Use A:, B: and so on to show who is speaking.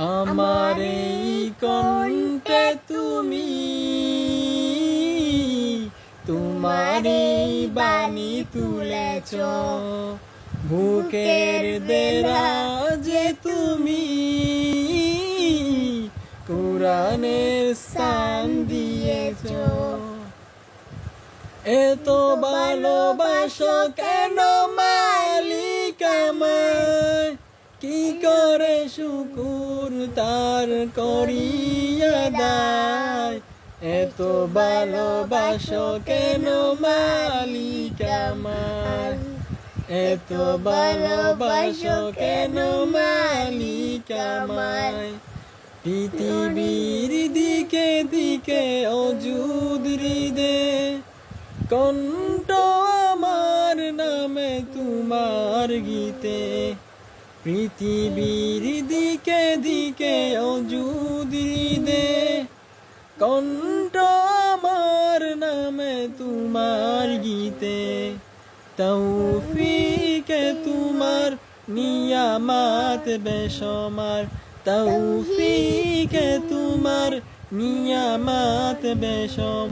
A: আমার এই কণ্ঠে তুমি তোমারই বাণী তুলেছ। বুকের দেরাজে তুমি কোরআনের স্থান দিয়েছ। এত ভালোবাসো কেন মালিক শুকুর তার করিয়া দায় এত ভালোবাসো কেন মালিক আমায় এত ভালোবাসো কেন মালিক পৃথিবীর দিকে দিকে অজুদ হৃদে, কণ্ঠ আমার নামে তোমার গীতে। পৃথিবীর দিকে দিকে অজুদ হৃদে কণ্ঠ আমার নামে তোমার গীতে, তৌফিকে তোমার নিয়ামাত বেসমার। তৌফিকে তোমার নিয়ামাত বেসম